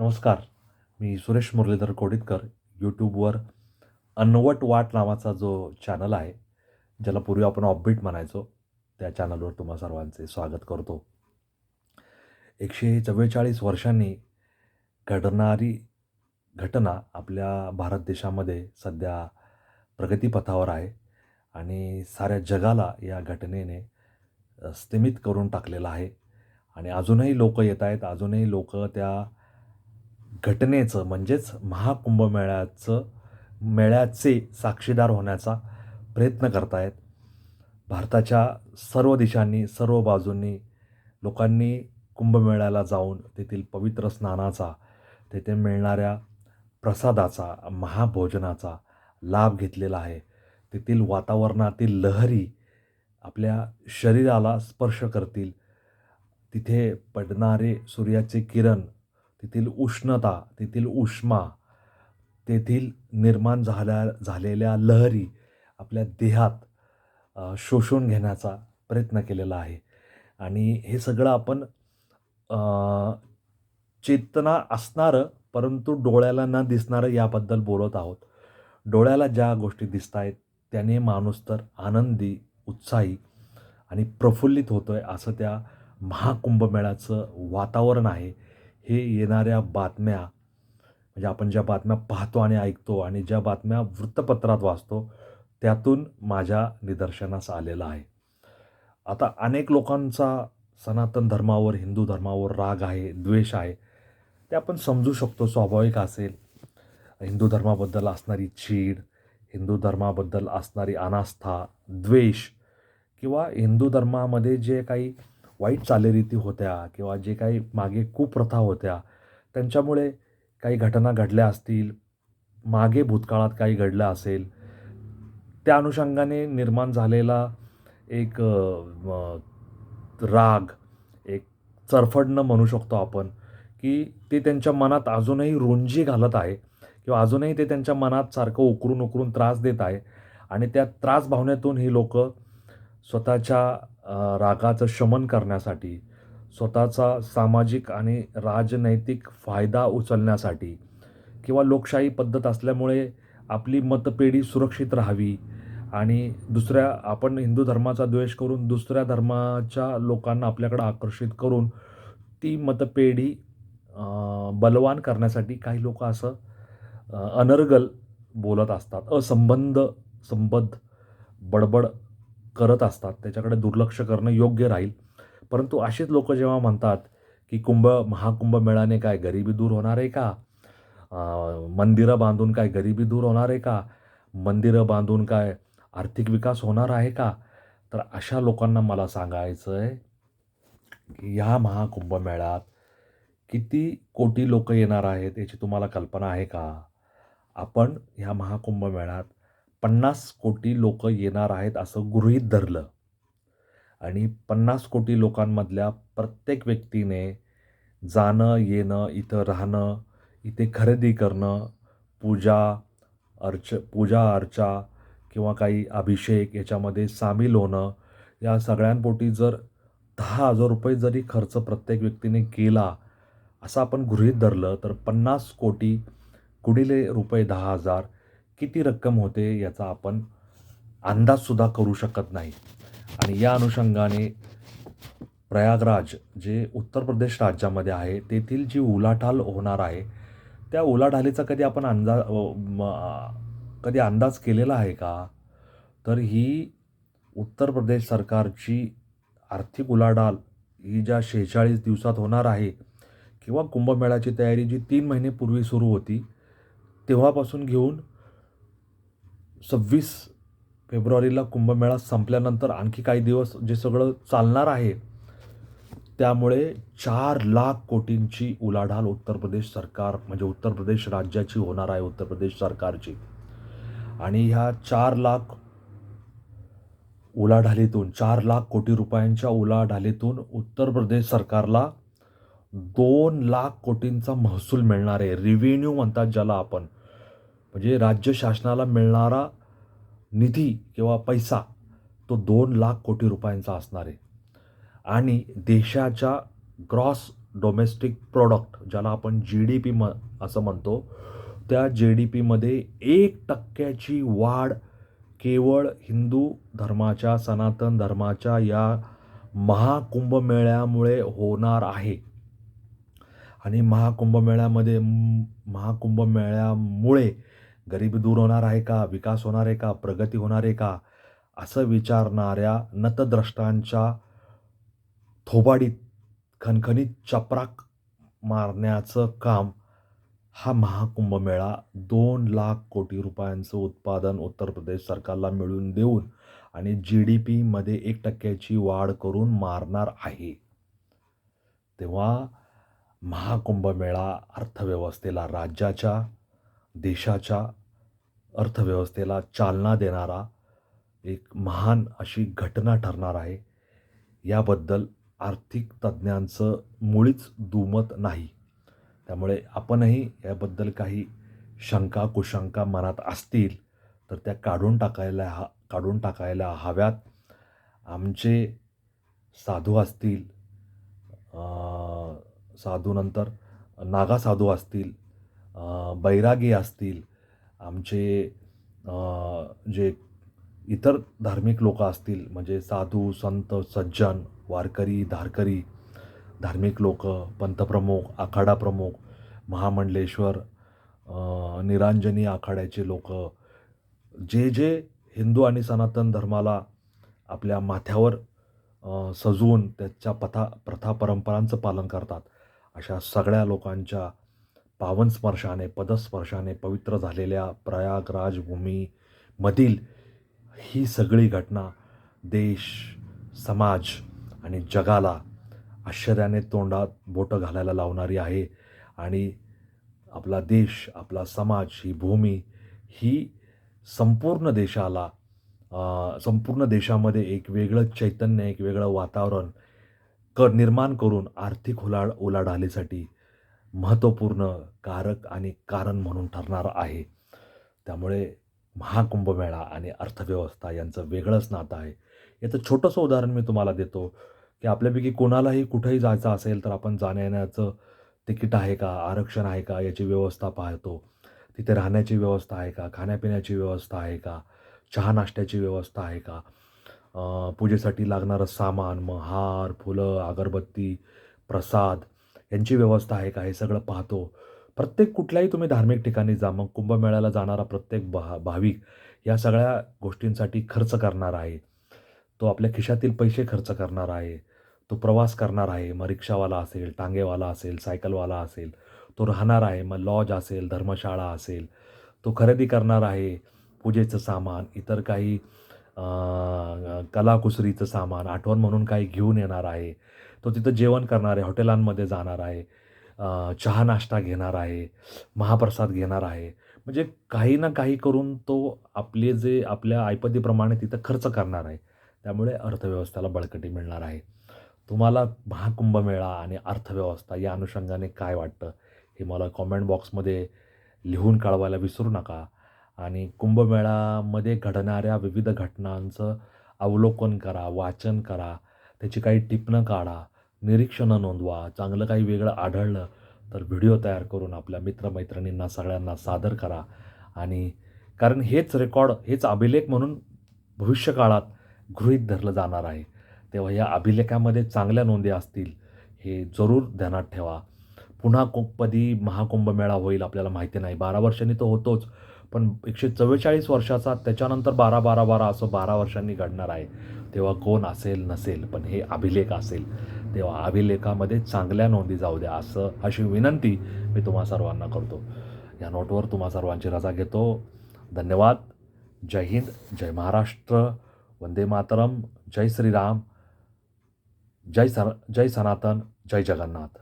नमस्कार. मी सुरेश मुरलीधर कोडितकर यूट्यूबवर अन्नवट वाट नावाचा जो चॅनल आहे ज्याला पूर्वी आपण ऑपबीट म्हणायचो त्या चॅनलवर तुम्हा सर्वांचे स्वागत करतो. एकशे चव्वेचाळीस वर्षांनी घडणारी घटना आपल्या भारत देशामध्ये सध्या प्रगतीपथावर आहे आणि साऱ्या जगाला या घटनेने स्थिमित करून टाकलेलं आहे. आणि अजूनही लोक येत आहेत अजूनही लोक त्या घटनेचं म्हणजेच महाकुंभमेळ्याचं मेळ्याचे साक्षीदार होण्याचा प्रयत्न करतायत. भारताच्या सर्व दिशांनी सर्व बाजूंनी लोकांनी कुंभमेळ्याला जाऊन तेथील पवित्र स्नानाचा तेथे मिळणाऱ्या प्रसादाचा महाभोजनाचा लाभ घेतलेला आहे. तेथील वातावरणातील लहरी आपल्या शरीराला स्पर्श करतील. तिथे पडणारे सूर्याचे किरण तेथील उष्णता तेथील उष्मा तेथील निर्माण झाल्या झालेल्या लहरी आपल्या देहात शोषून घेण्याचा प्रयत्न केलेला आहे. आणि हे सगळं आपण चेतना असणारं परंतु डोळ्याला न दिसणारं याबद्दल बोलत आहोत. डोळ्याला ज्या गोष्टी दिसत आहेत त्याने माणूस तर आनंदी उत्साही आणि प्रफुल्लित होतो आहे असं त्या महाकुंभमेळाचं वातावरण आहे. हे येणाऱ्या बातम्या म्हणजे आपण ज्या बातम्या पाहतो आणि ऐकतो आणि ज्या बातम्या वृत्तपत्रात वाचतो त्यातून माझ्या निदर्शनास आलेलं आहे. आता अनेक लोकांचा सनातन धर्मावर हिंदू धर्मावर राग आहे द्वेष आहे ते आपण समजू शकतो स्वाभाविक असेल. हिंदू धर्माबद्दल असणारी चीड हिंदू धर्माबद्दल असणारी अनास्था द्वेष किंवा हिंदू धर्मामध्ये जे काही वाईट चालीरीती होत्या किंवा जे काही मागे कुप्रथा होत्या त्यांच्यामुळे काही घटना घडल्या असतील मागे भूतकाळात काही घडलं असेल त्या अनुषंगाने निर्माण झालेला एक राग एक चरफडणं म्हणू शकतो आपण की ते त्यांच्या मनात अजूनही रुंजी घालत आहे किंवा अजूनही ते त्यांच्या मनात सारखं उकरून उकरून त्रास देत आहे आणि त्या त्रास भावनेतून ही लोक स्वतःच्या रागाचं शमन करण्यासाठी स्वतःचा सामाजिक आणि राजनैतिक फायदा उचलण्यासाठी किंवा लोकशाही पद्धत असल्यामुळे आपली मतपेढी सुरक्षित राहावी आणि दुसऱ्या आपण हिंदू धर्माचा द्वेष करून दुसऱ्या धर्माच्या लोकांना आपल्याकडे आकर्षित करून ती मतपेढी बलवान करण्यासाठी काही लोक असं अनर्गल बोलत असतात. असंबंध संबद्ध बडबड करत असतात. त्याच्याकडे दुर्लक्ष करणं योग्य राहील. परंतु अशीच लोक जेव्हा म्हणतात की कुंभ महाकुंभ मेळाने काय गरिबी दूर होणार आहे का? मंदिरं बांधून काय गरिबी दूर होणार आहे का? मंदिरं बांधून काय आर्थिक विकास होणार आहे का? तर अशा लोकांना मला सांगायचं आहे की ह्या महाकुंभमेळ्यात किती कोटी लोक येणार आहेत याची तुम्हाला कल्पना आहे का? आपण ह्या महाकुंभमेळ्यात पन्नास कोटी लोक येणार आहेत असं गृहीत धरलं. आणि पन्नास कोटी लोकांमधल्या प्रत्येक व्यक्तीने जाणं येणं इथं राहणं इथे खरेदी करणं पूजा अर्च पूजा अर्चा किंवा काही अभिषेक याच्यामध्ये सामील होणं या सगळ्यांपोटी जर दहा हजार रुपये जरी खर्च प्रत्येक व्यक्तीने केला असं आपण गृहीत धरलं तर पन्नास कोटी गुणिले रुपये दहा हजार किती रक्कम होते याचा आपण अंदाजसुद्धा करू शकत नाही. आणि या अनुषंगाने प्रयागराज जे उत्तर प्रदेश राज्यामध्ये आहे तेथील जी उलाढाल होणार आहे त्या उलाढालीचा कधी आपण अंदाज कधी अंदाज केलेला आहे का? तर ही उत्तर प्रदेश सरकारची आर्थिक उलाढाल ही ज्या शेहेचाळीस दिवसात होणार आहे किंवा कुंभमेळ्याची तयारी जी तीन महिने पूर्वी सुरू होती तेव्हापासून घेऊन सव्वीस फेब्रुवारीला कुंभमेळा संपल्यानंतर आणखी काही दिवस जे सगळं चालणार आहे त्यामुळे चार लाख कोटींची उलाढाल उत्तर प्रदेश सरकार म्हणजे उत्तर प्रदेश राज्याची होणार आहे उत्तर प्रदेश सरकारची. आणि ह्या चार लाख उलाढालीतून चार लाख कोटी रुपयांच्या उलाढालीतून उत्तर प्रदेश सरकारला दोन लाख कोटींचा महसूल मिळणार आहे. रिव्हेन्यू म्हणतात ज्याला आपण. म्हणजे राज्य शासनाला मिळणारा निधी किंवा पैसा तो दोन लाख कोटी रुपयांचा असणार आहे. आणि देशाच्या ग्रॉस डोमेस्टिक प्रॉडक्ट ज्याला आपण जी डी पी म असं म्हणतो त्या जी डी पीमध्ये एक टक्क्याची वाढ केवळ हिंदू धर्माच्या सनातन धर्माच्या या महाकुंभमेळ्यामुळे होणार आहे. आणि महाकुंभमेळ्यामध्ये महाकुंभमेळ्यामुळे गरिबी दूर होणार आहे का? विकास होणार आहे का? प्रगती होणार आहे का? असं विचारणाऱ्या नतद्रष्टांच्या थोबाडीत खणखणीत चपराक मारण्याचं काम हा महाकुंभमेळा दोन लाख कोटी रुपयांचं उत्पादन उत्तर प्रदेश सरकारला मिळवून देऊन आणि जी डी पीमध्ये एक टक्क्याची वाढ करून मारणार आहे. तेव्हा महाकुंभमेळा अर्थव्यवस्थेला राज्याच्या देशाच्या अर्थव्यवस्थेला चालना देणारा एक महान अशी घटना ठरणार आहे. याबद्दल आर्थिक तज्ज्ञांचं मुळीच दुमत नाही. त्यामुळे आपणही याबद्दल काही शंका कुशंका मनात असतील तर त्या काढून टाकायला हा काढून टाकायला हव्यात. आमचे साधू असतील साधूनंतर नागा साधू असतील बैरागी असतील आमचे जे इतर धार्मिक लोक असतील म्हणजे साधू संत सज्जन वारकरी धारकरी धार्मिक लोक पंतप्रमुख आखाडा प्रमुख महामंडलेश्वर निरांजनी आखाड्याचे लोक जे जे हिंदू आणि सनातन धर्माला आपल्या माथ्यावर सजवून त्याच्या पथा प्रथा परंपरांचं पालन करतात अशा सगळ्या लोकांच्या पावनस्पर्शाने पदस्पर्शाने पवित्र झालेल्या प्रयागराजभूमीमधील ही सगळी घटना देश समाज आणि जगाला आश्चर्याने तोंडात बोटं घालायला लावणारी आहे आणि आपला देश आपला समाज ही भूमी ही संपूर्ण देशाला संपूर्ण देशामध्ये एक वेगळं चैतन्य एक वेगळं वातावरण क निर्माण करून आर्थिक उलाढ उलाढालीसाठी महत्त्वपूर्ण कारक आणि कारण म्हणून ठरणार आहे. त्यामुळे महाकुंभमेळा आणि अर्थव्यवस्था यांचं वेगळंच नातं आहे. याचं छोटंसं उदाहरण मी तुम्हाला देतो की आपल्यापैकी कोणालाही कुठंही जायचं असेल तर आपण जाण्यायेण्याचं तिकीट आहे का आरक्षण आहे का याची व्यवस्था पाहतो. तिथे राहण्याची व्यवस्था आहे का खाण्यापिण्याची व्यवस्था आहे का चहा नाश्त्याची व्यवस्था आहे का पूजेसाठी लागणारं सामान मग हार फुलं अगरबत्ती प्रसाद यांची व्यवस्था आहे का हे सगळं पाहतो. प्रत्येक कुठल्याही तुम्ही धार्मिक ठिकाणी जा मग कुंभमेळ्याला जाणारा प्रत्येक भा भाविक या सगळ्या गोष्टींसाठी खर्च करणार आहे. तो आपल्या खिशातील पैसे खर्च करणार आहे. तो प्रवास करणार आहे. मग रिक्षावाला असेल टांगेवाला असेल सायकलवाला असेल तो राहणार आहे. मग लॉज असेल धर्मशाळा असेल तो खरेदी करणार आहे. पूजेचं सामान इतर काही कलाकुसरीचं सामान आठवण म्हणून काही घेऊन येणार आहे. तो तिथं जेवण करणार आहे हॉटेलांमध्ये जाणार आहे चहा नाश्ता घेणार आहे महाप्रसाद घेणार आहे. म्हणजे काही ना काही करून तो आपले जे आपल्या ऐपतीप्रमाणे तिथं खर्च करणार आहे. त्यामुळे अर्थव्यवस्थेला बळकटी मिळणार आहे. तुम्हाला महाकुंभमेळा आणि अर्थव्यवस्था या अनुषंगाने काय वाटतं हे मला कॉमेंट बॉक्समध्ये लिहून कळवायला विसरू नका. आणि कुंभमेळामध्ये घडणाऱ्या विविध घटनांचं अवलोकन करा वाचन करा त्याची काही टिपणं काढा. निरीक्षणं नोंदवा चांगलं काही वेगळं आढळलं तर व्हिडिओ तयार करून आपल्या मित्रमैत्रिणींना सगळ्यांना सादर करा. आणि कारण हेच रेकॉर्ड हेच अभिलेख म्हणून भविष्यकाळात गृहीत धरलं जाणार आहे. तेव्हा या अभिलेखामध्ये चांगल्या नोंदी असतील हे जरूर ध्यानात ठेवा. पुन्हा कधी महाकुंभमेळा होईल आपल्याला माहिती नाही. बारा वर्षांनी तो होतोच पण एकशे चव्वेचाळीस वर्षाचा त्याच्यानंतर बारा बारा बारा असं बारा वर्षांनी घडणार आहे. तेव्हा कोण असेल नसेल पण हे अभिलेख असेल. तेव्हा अभिलेखामध्ये चांगल्या नोंदी जाऊ द्या असं अशी विनंती मी तुम्हा सर्वांना करतो. या नोटवर तुम्हा सर्वांची रजा घेतो. धन्यवाद. जय हिंद जय महाराष्ट्र. वंदे मातरम. जय श्रीराम. जय सर जय सनातन. जय जगन्नाथ.